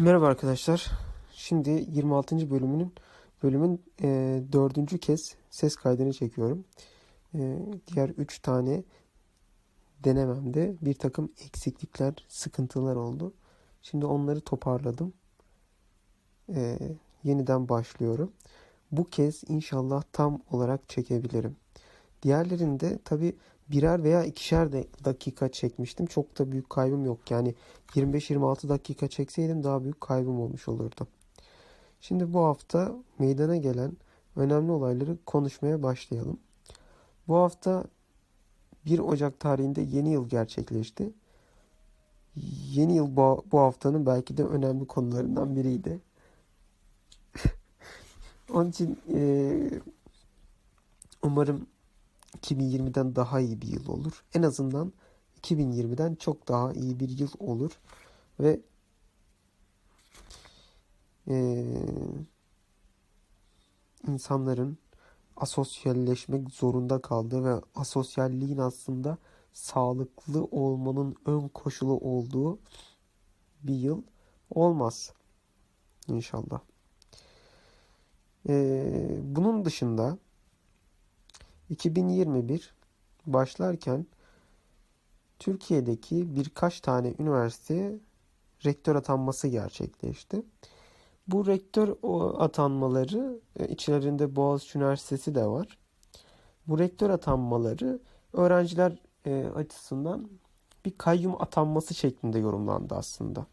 Merhaba arkadaşlar. Şimdi 26. bölümünün bölümün e, dördüncü kez ses kaydını çekiyorum. E, diğer üç tane denememde bir takım eksiklikler, sıkıntılar oldu. Şimdi onları toparladım. E, yeniden başlıyorum. Bu kez inşallah tam olarak çekebilirim. Diğerlerinde tabi birer veya ikişer de dakika çekmiştim. Çok da büyük kaybım yok. Yani 25-26 dakika çekseydim daha büyük kaybım olmuş olurdu. Şimdi bu hafta meydana gelen önemli olayları konuşmaya başlayalım. Bu hafta 1 Ocak tarihinde yeni yıl gerçekleşti. Yeni yıl bu, haftanın belki de önemli konularından biriydi. Onun için e, umarım 2020'den daha iyi bir yıl olur. En azından 2020'den çok daha iyi bir yıl olur ve e, insanların asosyalleşmek zorunda kaldığı ve asosyalliğin aslında sağlıklı olmanın ön koşulu olduğu bir yıl olmaz. İnşallah. Ee, bunun dışında 2021 başlarken Türkiye'deki birkaç tane üniversiteye rektör atanması gerçekleşti. Bu rektör atanmaları e, içlerinde Boğaziçi Üniversitesi de var. Bu rektör atanmaları öğrenciler e, açısından bir kayyum atanması şeklinde yorumlandı aslında.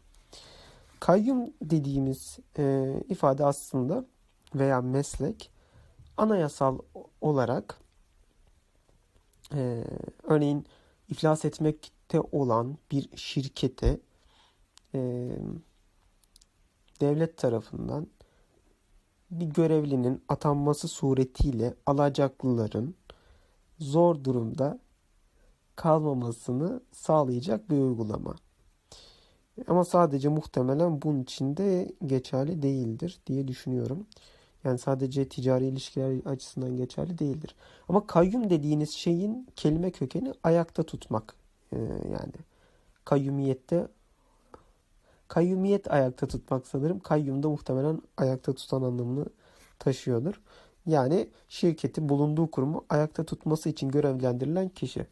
Kayyum dediğimiz e, ifade aslında veya meslek anayasal olarak e, örneğin iflas etmekte olan bir şirkete e, devlet tarafından bir görevlinin atanması suretiyle alacaklıların zor durumda kalmamasını sağlayacak bir uygulama. Ama sadece muhtemelen bunun için de geçerli değildir diye düşünüyorum. Yani sadece ticari ilişkiler açısından geçerli değildir. Ama kayyum dediğiniz şeyin kelime kökeni ayakta tutmak. Ee, yani kayyumiyette kayyumiyet ayakta tutmak sanırım. Kayyum da muhtemelen ayakta tutan anlamını taşıyordur. Yani şirketi bulunduğu kurumu ayakta tutması için görevlendirilen kişi.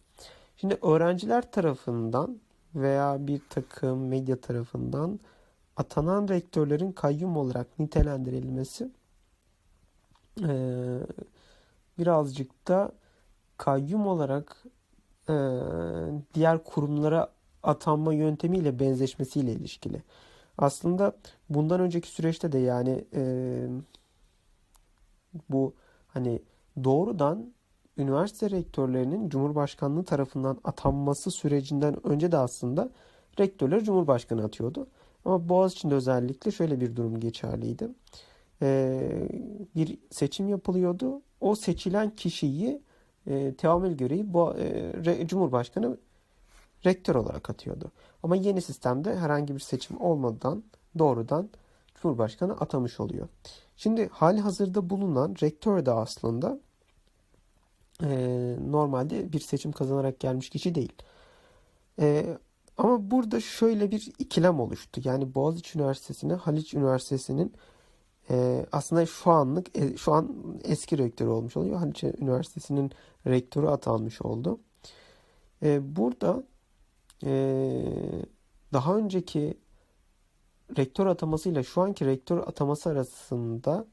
Şimdi öğrenciler tarafından veya bir takım medya tarafından atanan rektörlerin kayyum olarak nitelendirilmesi ee, birazcık da kayyum olarak e, diğer kurumlara atanma yöntemiyle benzeşmesiyle ilişkili. Aslında bundan önceki süreçte de yani e, bu hani doğrudan üniversite rektörlerinin Cumhurbaşkanlığı tarafından atanması sürecinden önce de aslında rektörler Cumhurbaşkanı atıyordu. Ama Boğaziçi'nde özellikle şöyle bir durum geçerliydi. Ee, bir seçim yapılıyordu. O seçilen kişiyi e, teamül görevi bu e, Cumhurbaşkanı rektör olarak atıyordu. Ama yeni sistemde herhangi bir seçim olmadan doğrudan Cumhurbaşkanı atamış oluyor. Şimdi hali hazırda bulunan rektör de aslında e, normalde bir seçim kazanarak gelmiş kişi değil. E, ama burada şöyle bir ikilem oluştu. Yani Boğaziçi Üniversitesi'ne Haliç Üniversitesi'nin e, aslında şu anlık e, şu an eski rektörü olmuş oluyor. Haliç Üniversitesi'nin rektörü atanmış oldu. E, burada e, daha önceki rektör atamasıyla şu anki rektör ataması arasında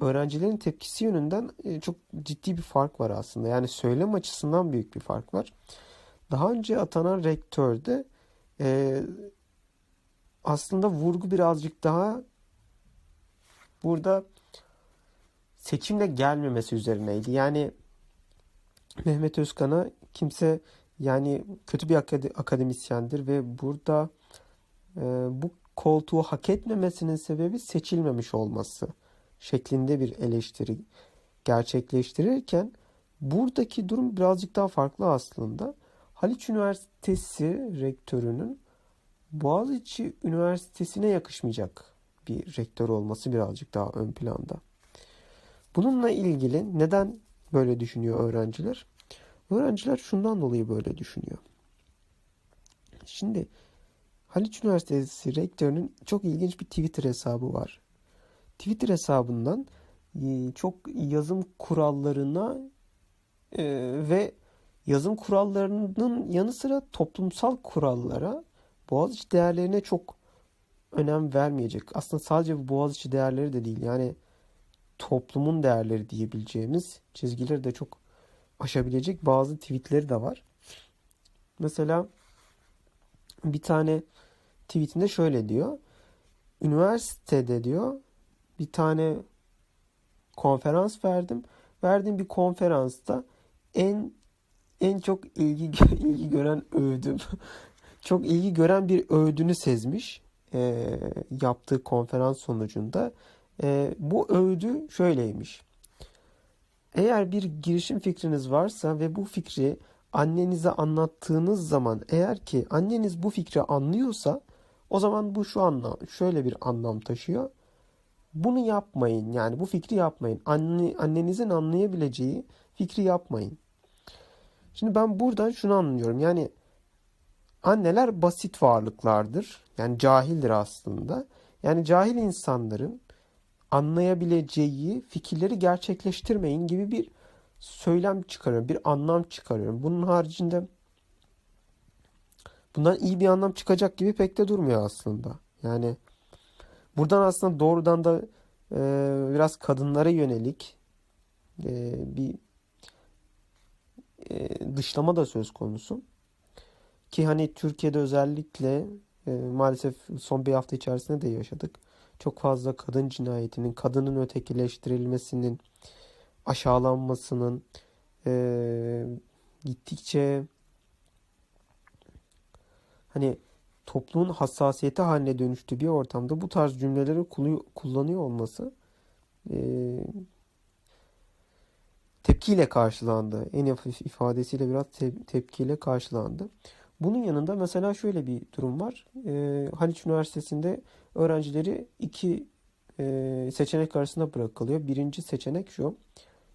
öğrencilerin tepkisi yönünden e, çok ciddi bir fark var aslında. Yani söylem açısından büyük bir fark var. Daha önce atanan rektörde e, aslında vurgu birazcık daha burada seçimle gelmemesi üzerineydi. Yani Mehmet Özkan'a kimse yani kötü bir akademisyendir ve burada e, bu koltuğu hak etmemesinin sebebi seçilmemiş olması şeklinde bir eleştiri gerçekleştirirken buradaki durum birazcık daha farklı aslında. Haliç Üniversitesi rektörünün Boğaziçi Üniversitesi'ne yakışmayacak bir rektör olması birazcık daha ön planda. Bununla ilgili neden böyle düşünüyor öğrenciler? Öğrenciler şundan dolayı böyle düşünüyor. Şimdi Haliç Üniversitesi rektörünün çok ilginç bir Twitter hesabı var. Twitter hesabından e, çok yazım kurallarına e, ve yazım kurallarının yanı sıra toplumsal kurallara, Boğaziçi değerlerine çok önem vermeyecek. Aslında sadece bu Boğaziçi değerleri de değil. Yani toplumun değerleri diyebileceğimiz çizgileri de çok aşabilecek bazı tweetleri de var. Mesela bir tane tweetinde şöyle diyor. Üniversitede diyor bir tane konferans verdim. Verdiğim bir konferansta en en çok ilgi ilgi gören övdüm. çok ilgi gören bir övdünü sezmiş e, yaptığı konferans sonucunda. E, bu övdü şöyleymiş. Eğer bir girişim fikriniz varsa ve bu fikri annenize anlattığınız zaman eğer ki anneniz bu fikri anlıyorsa o zaman bu şu anlam şöyle bir anlam taşıyor. Bunu yapmayın yani bu fikri yapmayın. Anne, annenizin anlayabileceği fikri yapmayın. Şimdi ben buradan şunu anlıyorum. Yani anneler basit varlıklardır. Yani cahildir aslında. Yani cahil insanların anlayabileceği fikirleri gerçekleştirmeyin gibi bir söylem çıkarıyorum. Bir anlam çıkarıyorum. Bunun haricinde bundan iyi bir anlam çıkacak gibi pek de durmuyor aslında. Yani buradan aslında doğrudan da e, biraz kadınlara yönelik e, bir e, dışlama da söz konusu. Ki hani Türkiye'de özellikle e, maalesef son bir hafta içerisinde de yaşadık. Çok fazla kadın cinayetinin, kadının ötekileştirilmesinin, aşağılanmasının e, gittikçe hani toplumun hassasiyeti haline dönüştüğü bir ortamda bu tarz cümleleri kullanıyor olması e, tepkiyle karşılandı. En hafif ifadesiyle biraz te- tepkiyle karşılandı. Bunun yanında mesela şöyle bir durum var. E, Haliç Üniversitesi'nde öğrencileri iki e, seçenek arasında bırakılıyor. Birinci seçenek şu.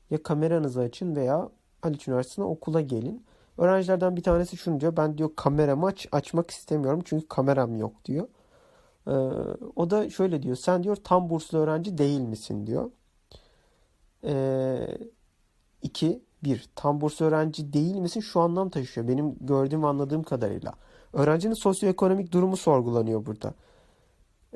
Ya kameranızı açın veya Haliç Üniversitesi'ne okula gelin. Öğrencilerden bir tanesi şunu diyor. Ben diyor kameramı aç, açmak istemiyorum çünkü kameram yok diyor. Ee, o da şöyle diyor. Sen diyor tam burslu öğrenci değil misin diyor. Ee, iki, bir. Tam burslu öğrenci değil misin? Şu anlam taşıyor. Benim gördüğüm ve anladığım kadarıyla. Öğrencinin sosyoekonomik durumu sorgulanıyor burada.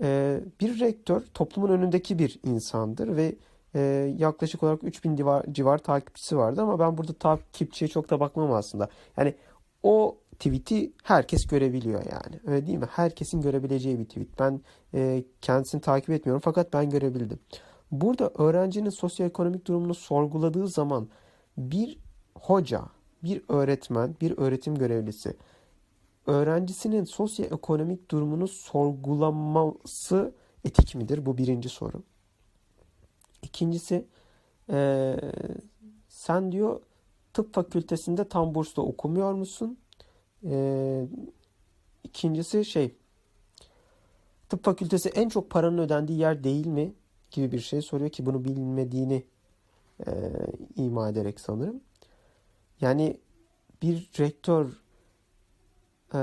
Ee, bir rektör toplumun önündeki bir insandır ve e, yaklaşık olarak 3000 civar, civar takipçisi vardı ama ben burada takipçiye çok da bakmam aslında. Yani o tweet'i herkes görebiliyor yani. Öyle değil mi? Herkesin görebileceği bir tweet. Ben e, kendisini takip etmiyorum fakat ben görebildim. Burada öğrencinin sosyoekonomik durumunu sorguladığı zaman bir hoca, bir öğretmen, bir öğretim görevlisi öğrencisinin sosyoekonomik durumunu sorgulaması etik midir? Bu birinci soru. İkincisi e, sen diyor tıp fakültesinde tam bursla okumuyor musun? E, ikincisi şey tıp fakültesi en çok paranın ödendiği yer değil mi? Gibi bir şey soruyor ki bunu bilmediğini e, ima ederek sanırım. Yani bir rektör e,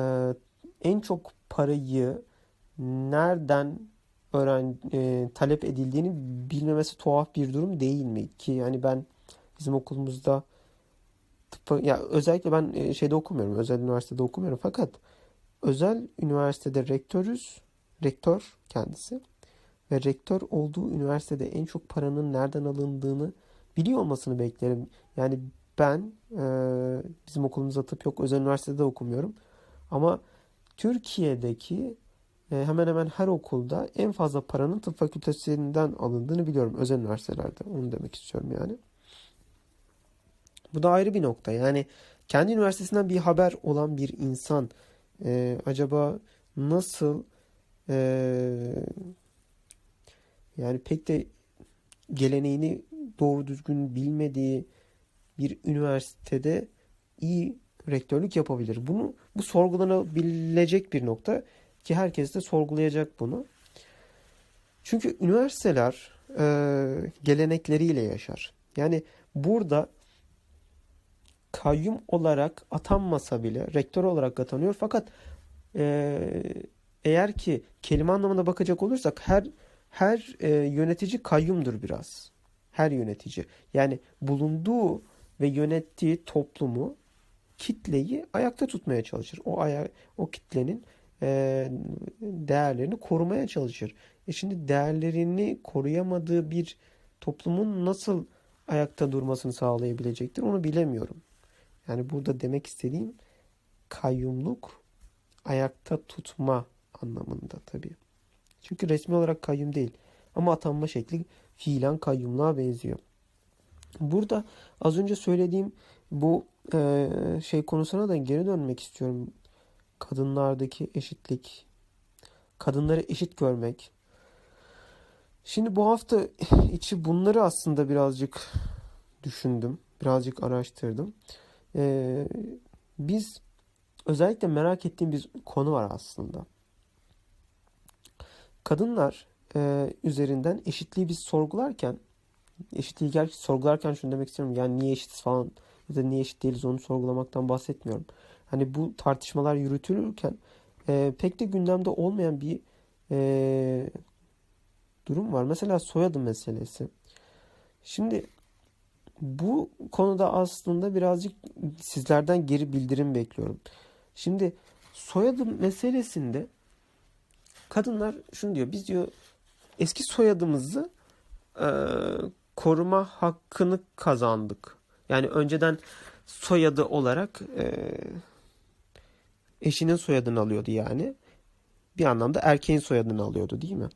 en çok parayı nereden öğren e, talep edildiğini bilmemesi tuhaf bir durum değil mi? Ki yani ben bizim okulumuzda tıp, ya özellikle ben e, şeyde okumuyorum. Özel üniversitede okumuyorum fakat özel üniversitede rektörüz. Rektör kendisi ve rektör olduğu üniversitede en çok paranın nereden alındığını biliyor olmasını beklerim. Yani ben e, bizim okulumuzda tıp yok. Özel üniversitede okumuyorum. Ama Türkiye'deki e, hemen hemen her okulda en fazla paranın tıp fakültesinden alındığını biliyorum. Özel üniversitelerde. Onu demek istiyorum yani. Bu da ayrı bir nokta. Yani kendi üniversitesinden bir haber olan bir insan e, acaba nasıl e, yani pek de geleneğini doğru düzgün bilmediği bir üniversitede iyi rektörlük yapabilir. Bunu bu sorgulanabilecek bir nokta ki herkes de sorgulayacak bunu. Çünkü üniversiteler e, gelenekleriyle yaşar. Yani burada kayyum olarak atanmasa bile rektör olarak atanıyor fakat e, eğer ki kelime anlamına bakacak olursak her her e, yönetici kayyumdur biraz. Her yönetici. Yani bulunduğu ve yönettiği toplumu, kitleyi ayakta tutmaya çalışır. O aya, o kitlenin e, değerlerini korumaya çalışır. E şimdi değerlerini koruyamadığı bir toplumun nasıl ayakta durmasını sağlayabilecektir onu bilemiyorum. Yani burada demek istediğim kayyumluk ayakta tutma anlamında tabii. Çünkü resmi olarak kayyum değil. Ama atanma şekli fiilen kayyumluğa benziyor. Burada az önce söylediğim bu e, şey konusuna da geri dönmek istiyorum. Kadınlardaki eşitlik, kadınları eşit görmek. Şimdi bu hafta içi bunları aslında birazcık düşündüm, birazcık araştırdım. E, biz özellikle merak ettiğim bir konu var aslında. Kadınlar e, üzerinden eşitliği biz sorgularken eşitliği gerçi sorgularken şunu demek istiyorum. Yani niye eşitiz falan ya da niye eşit değiliz onu sorgulamaktan bahsetmiyorum. Hani bu tartışmalar yürütülürken e, pek de gündemde olmayan bir e, durum var. Mesela soyadı meselesi. Şimdi bu konuda aslında birazcık sizlerden geri bildirim bekliyorum. Şimdi soyadı meselesinde kadınlar şunu diyor. Biz diyor eski soyadımızı e, koruma hakkını kazandık. Yani önceden soyadı olarak e, eşinin soyadını alıyordu yani. Bir anlamda erkeğin soyadını alıyordu değil mi?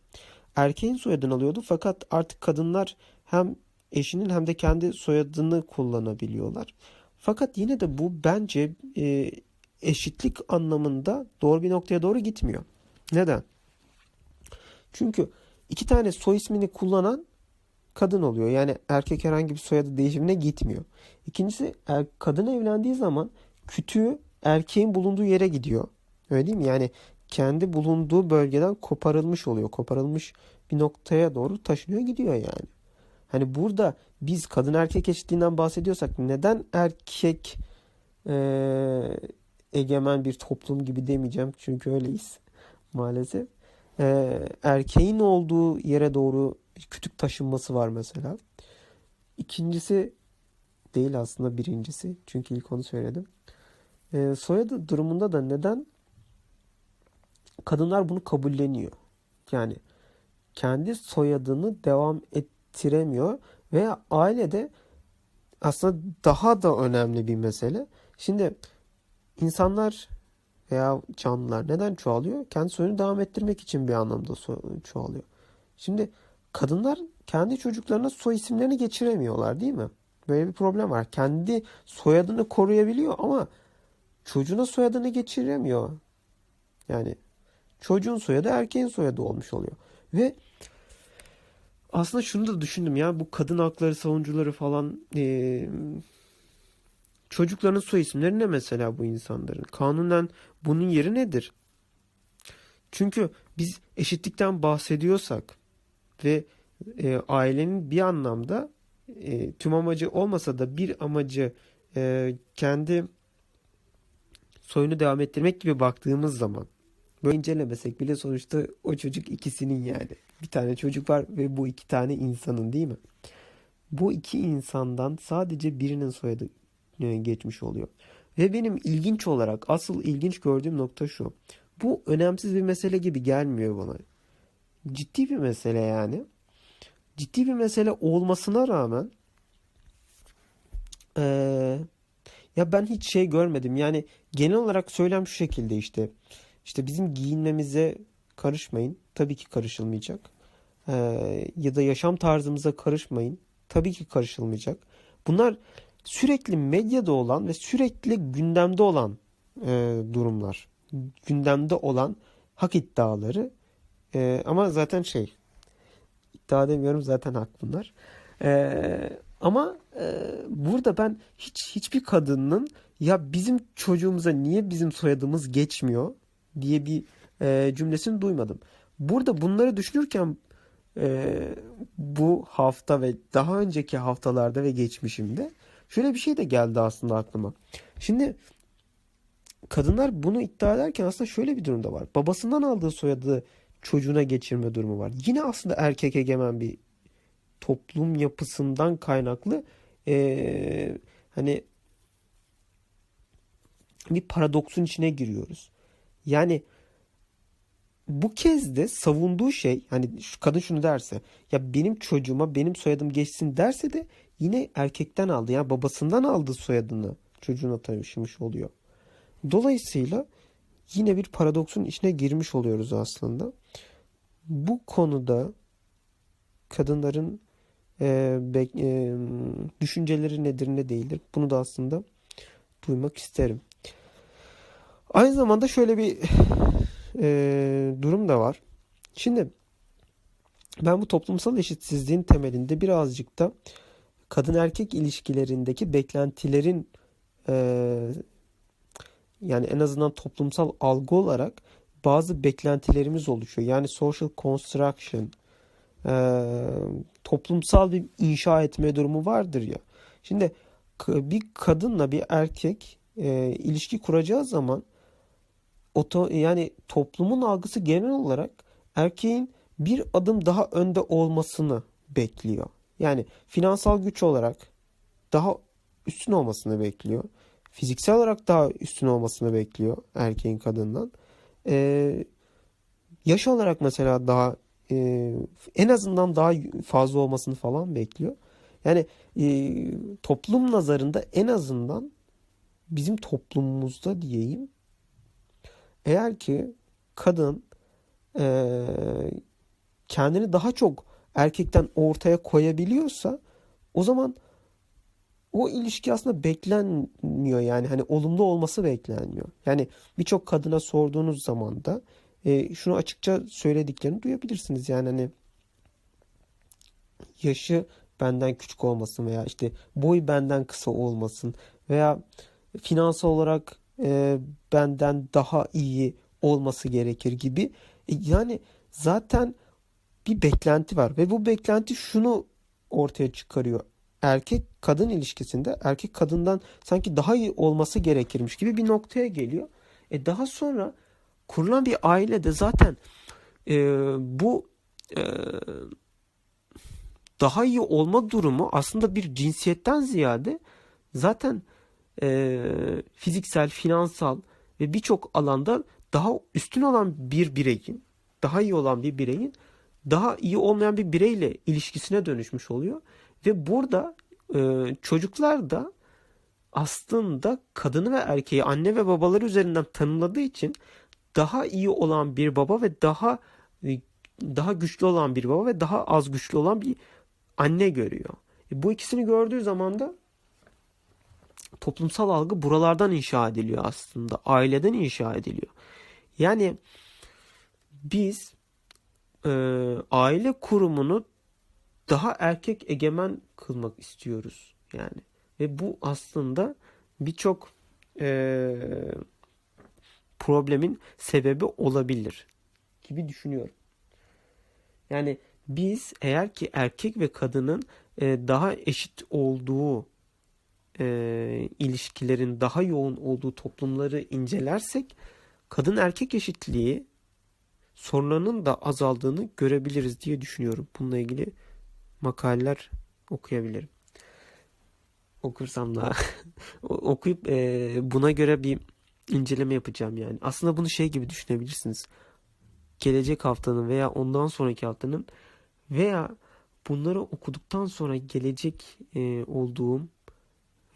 Erkeğin soyadını alıyordu fakat artık kadınlar hem eşinin hem de kendi soyadını kullanabiliyorlar. Fakat yine de bu bence e, eşitlik anlamında doğru bir noktaya doğru gitmiyor. Neden? Çünkü iki tane soy ismini kullanan kadın oluyor. Yani erkek herhangi bir soyadı değişimine gitmiyor. İkincisi er, kadın evlendiği zaman kütüğü erkeğin bulunduğu yere gidiyor. Öyle değil mi? Yani kendi bulunduğu bölgeden koparılmış oluyor. Koparılmış bir noktaya doğru taşınıyor gidiyor yani. Hani burada biz kadın erkek eşitliğinden bahsediyorsak neden erkek e, egemen bir toplum gibi demeyeceğim çünkü öyleyiz maalesef. E, erkeğin olduğu yere doğru kütük taşınması var mesela. İkincisi değil aslında birincisi çünkü ilk onu söyledim. E, soyadı durumunda da neden kadınlar bunu kabulleniyor? Yani kendi soyadını devam ettiremiyor ve ailede aslında daha da önemli bir mesele. Şimdi insanlar veya canlılar neden çoğalıyor? Kendi soyunu devam ettirmek için bir anlamda çoğalıyor. Şimdi kadınlar kendi çocuklarına soy isimlerini geçiremiyorlar değil mi? Böyle bir problem var. Kendi soyadını koruyabiliyor ama çocuğuna soyadını geçiremiyor. Yani çocuğun soyadı erkeğin soyadı olmuş oluyor. Ve aslında şunu da düşündüm ya bu kadın hakları savunucuları falan e, çocukların soy isimleri ne mesela bu insanların? Kanunen bunun yeri nedir? Çünkü biz eşitlikten bahsediyorsak ve e, ailenin bir anlamda e, tüm amacı olmasa da bir amacı e, kendi soyunu devam ettirmek gibi baktığımız zaman böyle incelemesek bile sonuçta o çocuk ikisinin yani. Bir tane çocuk var ve bu iki tane insanın değil mi? Bu iki insandan sadece birinin soyadı geçmiş oluyor. Ve benim ilginç olarak asıl ilginç gördüğüm nokta şu. Bu önemsiz bir mesele gibi gelmiyor bana. Ciddi bir mesele yani. Ciddi bir mesele olmasına rağmen ee, ya ben hiç şey görmedim. Yani genel olarak söylem şu şekilde işte. İşte bizim giyinmemize karışmayın. Tabii ki karışılmayacak. Ee, ya da yaşam tarzımıza karışmayın. Tabii ki karışılmayacak. Bunlar sürekli medyada olan ve sürekli gündemde olan e, durumlar. Gündemde olan hak iddiaları. E, ama zaten şey iddia demiyorum zaten hak bunlar. E, ama e, burada ben hiç hiçbir kadının ya bizim çocuğumuza niye bizim soyadımız geçmiyor diye bir e, cümlesini duymadım. Burada bunları düşünürken e, bu hafta ve daha önceki haftalarda ve geçmişimde şöyle bir şey de geldi aslında aklıma. Şimdi kadınlar bunu iddia ederken aslında şöyle bir durum da var. Babasından aldığı soyadı çocuğuna geçirme durumu var. Yine aslında erkek egemen bir toplum yapısından kaynaklı eee, hani bir paradoksun içine giriyoruz. Yani bu kez de savunduğu şey hani şu kadın şunu derse ya benim çocuğuma benim soyadım geçsin derse de yine erkekten aldı. Yani babasından aldığı soyadını çocuğuna taşımış oluyor. Dolayısıyla yine bir paradoksun içine girmiş oluyoruz aslında. Bu konuda kadınların e, bek- e, düşünceleri nedir ne değildir bunu da aslında duymak isterim. Aynı zamanda şöyle bir e, durum da var. Şimdi ben bu toplumsal eşitsizliğin temelinde birazcık da kadın erkek ilişkilerindeki beklentilerin e, yani en azından toplumsal algı olarak bazı beklentilerimiz oluşuyor. Yani social construction e, toplumsal bir inşa etme durumu vardır ya. Şimdi bir kadınla bir erkek e, ilişki kuracağı zaman oto, yani toplumun algısı genel olarak erkeğin bir adım daha önde olmasını bekliyor. Yani finansal güç olarak daha üstün olmasını bekliyor. Fiziksel olarak daha üstün olmasını bekliyor erkeğin kadından. Ee, yaş olarak mesela daha e, en azından daha fazla olmasını falan bekliyor. Yani e, toplum nazarında en azından bizim toplumumuzda diyeyim eğer ki kadın eee, kendini daha çok erkekten ortaya koyabiliyorsa o zaman o ilişki aslında beklenmiyor yani hani olumlu olması beklenmiyor. Yani birçok kadına sorduğunuz zaman da e, şunu açıkça söylediklerini duyabilirsiniz. Yani hani yaşı benden küçük olmasın veya işte boy benden kısa olmasın veya finansal olarak e, benden daha iyi olması gerekir gibi. E, yani zaten bir beklenti var ve bu beklenti şunu ortaya çıkarıyor. Erkek kadın ilişkisinde erkek kadından sanki daha iyi olması gerekirmiş gibi bir noktaya geliyor. E daha sonra kurulan bir ailede zaten e, bu e, daha iyi olma durumu aslında bir cinsiyetten ziyade zaten e, fiziksel, finansal ve birçok alanda daha üstün olan bir bireyin, daha iyi olan bir bireyin daha iyi olmayan bir bireyle ilişkisine dönüşmüş oluyor. Ve burada e, çocuklar da aslında kadını ve erkeği anne ve babaları üzerinden tanımladığı için daha iyi olan bir baba ve daha e, daha güçlü olan bir baba ve daha az güçlü olan bir anne görüyor. E, bu ikisini gördüğü zaman da toplumsal algı buralardan inşa ediliyor aslında. Aileden inşa ediliyor. Yani biz e, aile kurumunu daha erkek egemen kılmak istiyoruz yani. Ve bu aslında birçok e, problemin sebebi olabilir gibi düşünüyorum. Yani biz eğer ki erkek ve kadının e, daha eşit olduğu e, ilişkilerin daha yoğun olduğu toplumları incelersek kadın erkek eşitliği sorunlarının da azaldığını görebiliriz diye düşünüyorum. Bununla ilgili makaleler okuyabilirim. Okursam da okuyup e, buna göre bir inceleme yapacağım yani. Aslında bunu şey gibi düşünebilirsiniz. Gelecek haftanın veya ondan sonraki haftanın veya bunları okuduktan sonra gelecek e, olduğum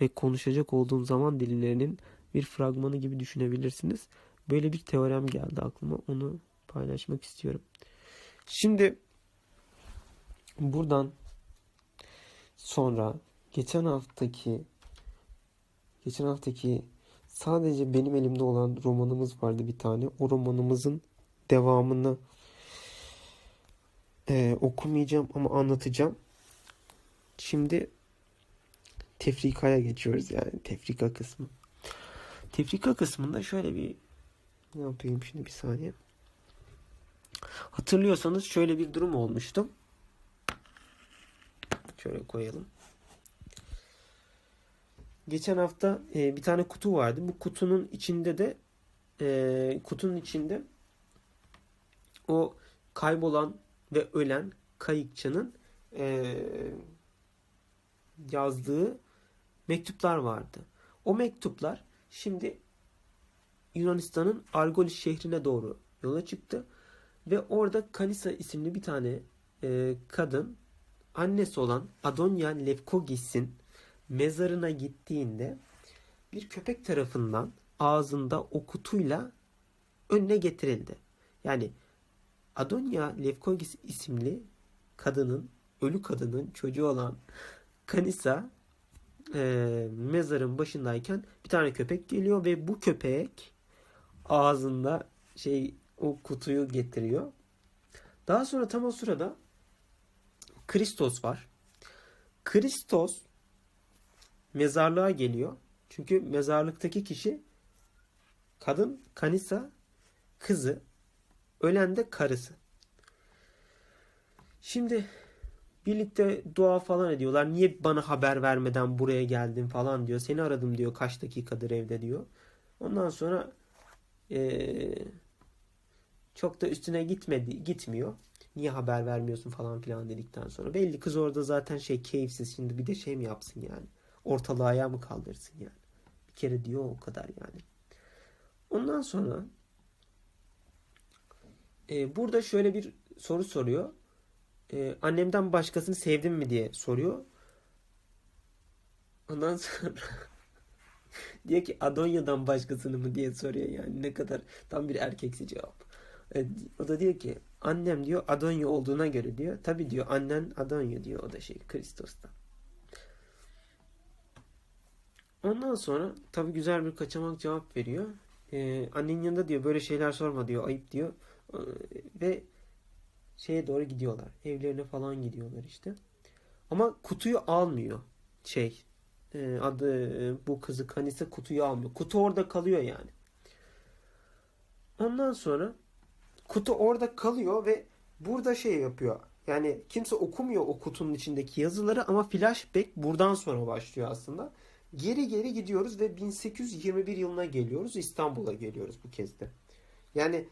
ve konuşacak olduğum zaman dilimlerinin bir fragmanı gibi düşünebilirsiniz. Böyle bir teorem geldi aklıma. Onu paylaşmak istiyorum. Şimdi buradan sonra geçen haftaki geçen haftaki sadece benim elimde olan romanımız vardı bir tane. O romanımızın devamını e, okumayacağım ama anlatacağım. Şimdi tefrikaya geçiyoruz yani tefrika kısmı. Tefrika kısmında şöyle bir ne yapayım şimdi bir saniye. Hatırlıyorsanız şöyle bir durum olmuştu. Şöyle koyalım. Geçen hafta e, bir tane kutu vardı. Bu kutunun içinde de e, kutunun içinde o kaybolan ve ölen kayıkçının e, yazdığı mektuplar vardı. O mektuplar şimdi Yunanistan'ın Argolis şehrine doğru yola çıktı ve orada Kanisa isimli bir tane e, kadın annesi olan Adonya Lefkogis'in mezarına gittiğinde bir köpek tarafından ağzında o kutuyla önüne getirildi. Yani Adonya Lefkogis isimli kadının, ölü kadının çocuğu olan Kanisa e, mezarın başındayken bir tane köpek geliyor ve bu köpek ağzında şey o kutuyu getiriyor. Daha sonra tam o sırada Kristos var. Kristos mezarlığa geliyor. Çünkü mezarlıktaki kişi kadın Kanisa kızı ölen de karısı. Şimdi birlikte dua falan ediyorlar. Niye bana haber vermeden buraya geldin falan diyor. Seni aradım diyor kaç dakikadır evde diyor. Ondan sonra eee, çok da üstüne gitmedi, gitmiyor. Niye haber vermiyorsun falan filan dedikten sonra. Belli kız orada zaten şey keyifsiz şimdi bir de şey mi yapsın yani. Ortalığı ayağa mı kaldırsın yani. Bir kere diyor o kadar yani. Ondan sonra e, burada şöyle bir soru soruyor. E, annemden başkasını sevdin mi diye soruyor. Ondan sonra diyor ki Adonya'dan başkasını mı diye soruyor yani ne kadar tam bir erkeksi cevap. E, o da diyor ki annem diyor Adonya olduğuna göre diyor. Tabi diyor annen Adonya diyor o da şey Kristos'tan. Ondan sonra tabi güzel bir kaçamak cevap veriyor. E, annenin yanında diyor böyle şeyler sorma diyor ayıp diyor. E, ve şeye doğru gidiyorlar. Evlerine falan gidiyorlar işte. Ama kutuyu almıyor. Şey e, adı e, bu kızı Kanisa kutuyu almıyor. Kutu orada kalıyor yani. Ondan sonra kutu orada kalıyor ve burada şey yapıyor. Yani kimse okumuyor o kutunun içindeki yazıları ama flashback buradan sonra başlıyor aslında. Geri geri gidiyoruz ve 1821 yılına geliyoruz. İstanbul'a geliyoruz bu kez de. Yani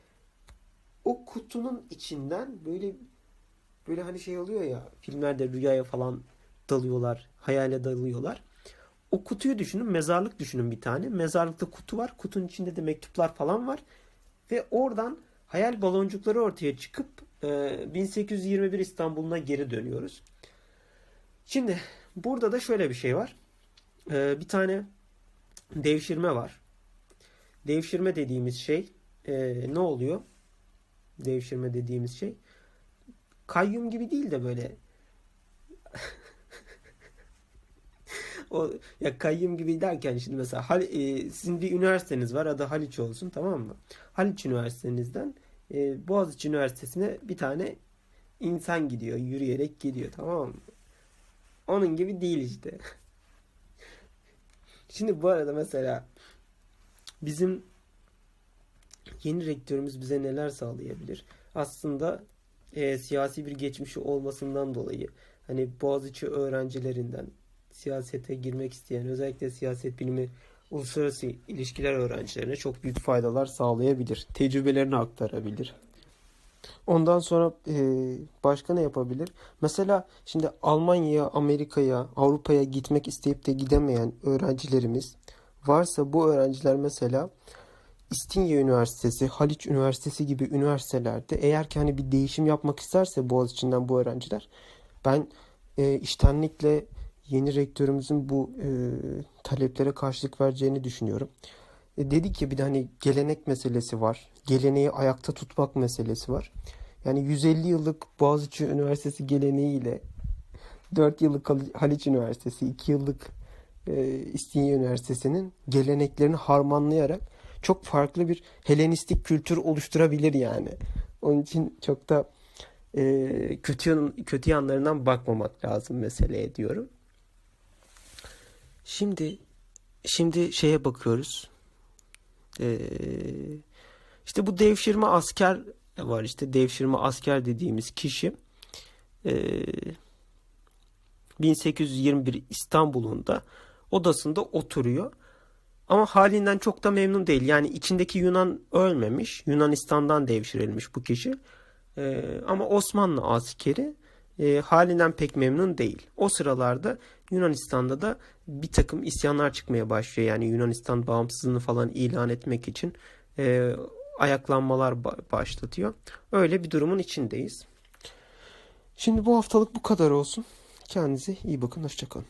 o kutunun içinden böyle böyle hani şey oluyor ya filmlerde rüyaya falan dalıyorlar, hayale dalıyorlar. O kutuyu düşünün, mezarlık düşünün bir tane. Mezarlıkta kutu var. Kutunun içinde de mektuplar falan var. Ve oradan hayal baloncukları ortaya çıkıp e, 1821 İstanbul'una geri dönüyoruz. Şimdi burada da şöyle bir şey var. E, bir tane devşirme var. Devşirme dediğimiz şey e, ne oluyor? Devşirme dediğimiz şey kayyum gibi değil de böyle o ya kayyum gibi derken şimdi mesela Hal, e, sizin bir üniversiteniz var adı Haliç olsun tamam mı? Haliç Üniversitenizden e, Boğaziçi Üniversitesi'ne bir tane insan gidiyor yürüyerek gidiyor tamam mı? Onun gibi değil işte. Şimdi bu arada mesela bizim yeni rektörümüz bize neler sağlayabilir? Aslında e, siyasi bir geçmişi olmasından dolayı hani Boğaziçi öğrencilerinden siyasete girmek isteyen özellikle siyaset bilimi uluslararası ilişkiler öğrencilerine çok büyük faydalar sağlayabilir. Tecrübelerini aktarabilir. Ondan sonra e, başka ne yapabilir? Mesela şimdi Almanya'ya, Amerika'ya, Avrupa'ya gitmek isteyip de gidemeyen öğrencilerimiz varsa bu öğrenciler mesela İstinye Üniversitesi, Haliç Üniversitesi gibi üniversitelerde eğer ki hani bir değişim yapmak isterse Boğaziçi'nden bu öğrenciler ben e, iştenlikle yeni rektörümüzün bu e, taleplere karşılık vereceğini düşünüyorum. E, dedi ki bir de hani gelenek meselesi var. Geleneği ayakta tutmak meselesi var. Yani 150 yıllık Boğaziçi Üniversitesi geleneğiyle 4 yıllık Haliç Üniversitesi, 2 yıllık e, İstinye Üniversitesi'nin geleneklerini harmanlayarak çok farklı bir Helenistik kültür oluşturabilir yani. Onun için çok da e, kötü kötü yanlarından bakmamak lazım meseleye diyorum. Şimdi şimdi şeye bakıyoruz. Ee, işte bu devşirme asker var işte devşirme asker dediğimiz kişi e, 1821 İstanbul'un da odasında oturuyor Ama halinden çok da memnun değil. Yani içindeki Yunan ölmemiş. Yunanistan'dan devşirilmiş bu kişi. Ee, ama Osmanlı askeri e, halinden pek memnun değil. O sıralarda Yunanistan'da da bir takım isyanlar çıkmaya başlıyor. Yani Yunanistan bağımsızlığını falan ilan etmek için e, ayaklanmalar ba- başlatıyor. Öyle bir durumun içindeyiz. Şimdi bu haftalık bu kadar olsun. Kendinize iyi bakın. Hoşçakalın.